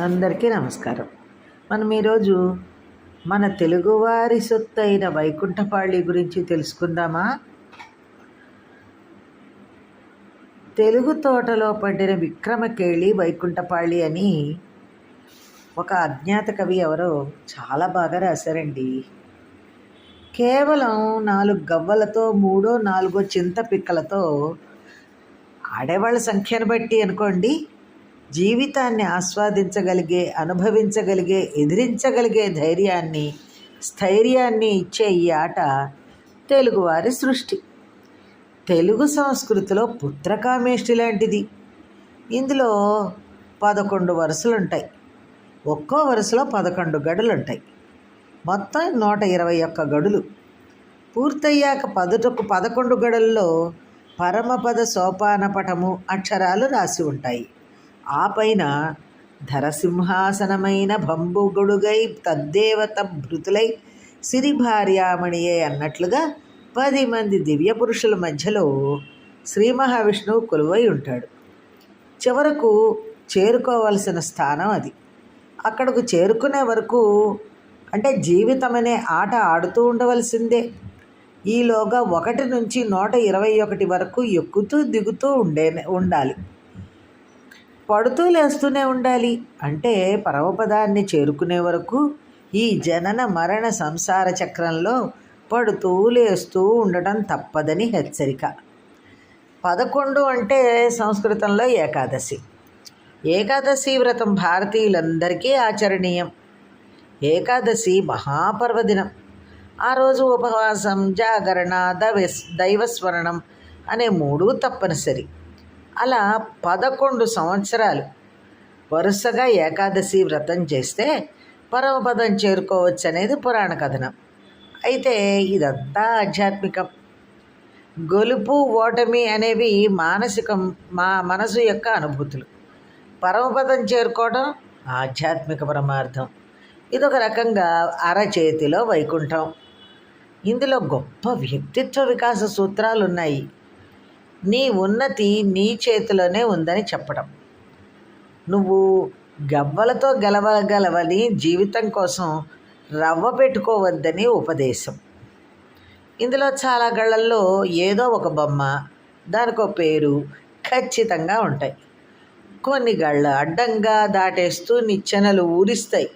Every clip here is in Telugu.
అందరికీ నమస్కారం. మనం ఈరోజు మన తెలుగువారి సొత్తు అయిన వైకుంఠపాళి గురించి తెలుసుకుందామా? తెలుగు తోటలో పడిన విక్రమకేళి వైకుంఠపాళి అని ఒక అజ్ఞాత కవి ఎవరో చాలా బాగా రాశారండి. కేవలం నాలుగు గవ్వలతో మూడో నాలుగో చింత పిక్కలతో ఆడేవాళ్ళ సంఖ్యను బట్టి అనుకోండి జీవితాన్ని ఆస్వాదించగలిగే అనుభవించగలిగే ఎదిరించగలిగే ధైర్యాన్ని స్థైర్యాన్ని ఇచ్చే ఈ ఆట తెలుగువారి సృష్టి. తెలుగు సంస్కృతిలో పుత్రకామేష్టి లాంటిది. ఇందులో పదకొండు వరుసలు ఉంటాయి ఒక్కో వరుసలో పదకొండు గడులు ఉంటాయి మొత్తం నూట ఇరవై ఒక్క గడులు. పూర్తయ్యాక పదుటకు పదకొండు గడుల్లో పరమపద సోపానపటము అక్షరాలు రాసి ఉంటాయి. ఆ పైన ధరసింహాసనమైన భంబుగుడుగై తద్దేవత భృతులై సిరి భార్యామణియే అన్నట్లుగా పది మంది దివ్య పురుషుల మధ్యలో శ్రీ మహావిష్ణువు కొలువై ఉంటాడు. చివరకు చేరుకోవలసిన స్థానం అది. అక్కడకు చేరుకునే వరకు అంటే జీవితం అనే ఆట ఆడుతూ ఉండవలసిందే. ఈలోగా ఒకటి నుంచి నూట ఇరవై ఒకటి వరకు ఎక్కుతూ దిగుతూ ఉండే ఉండాలి. పడుతూ లేస్తూనే ఉండాలి. అంటే పరమపదాన్ని చేరుకునే వరకు ఈ జనన మరణ సంసార చక్రంలో పడుతూ లేస్తూ ఉండటం తప్పదని హెచ్చరిక. పదకొండు అంటే సంస్కృతంలో ఏకాదశి. ఏకాదశి వ్రతం భారతీయులందరికీ ఆచరణీయం. ఏకాదశి మహాపర్వదినం. ఆ రోజు ఉపవాసం జాగరణ దైవ దైవస్మరణం అనే మూడు తప్పనిసరి. అలా పదకొండు సంవత్సరాలు వరుసగా ఏకాదశి వ్రతం చేస్తే పరమపదం చేరుకోవచ్చు అనేది పురాణ కథనం. అయితే ఇదంతా ఆధ్యాత్మికం. గొలుపు ఓటమి అనేవి మానసికం మా మనసు యొక్క అనుభూతులు. పరమపదం చేరుకోవడం ఆధ్యాత్మిక పరమార్థం. ఇదొక రకంగా అరచేతిలో వైకుంఠం. ఇందులో గొప్ప వ్యక్తిత్వ వికాస సూత్రాలు ఉన్నాయి నీ ఉన్నతి నీ చేతిలోనే ఉందని చెప్పడం. నువ్వు గవ్వలతో గెలవగలవని జీవితం కోసం రవ్వ పెట్టుకోవద్దని ఉపదేశం. ఇందులో చాలా గళ్ళల్లో ఏదో ఒక బొమ్మ దానికో పేరు ఖచ్చితంగా ఉంటాయి. కొన్ని గళ్ళు అడ్డంగా దాటేస్తూ నిచ్చెనలు ఊరిస్తాయి.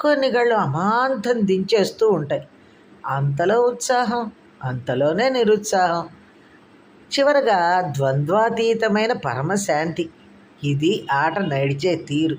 కొన్ని గళ్ళు అమాంతం దించేస్తూ ఉంటాయి. అంతలో ఉత్సాహం అంతలోనే నిరుత్సాహం. చివరగా ద్వంద్వాతీతమైన పరమశాంతి. ఇది ఆట నడిచే తీరు.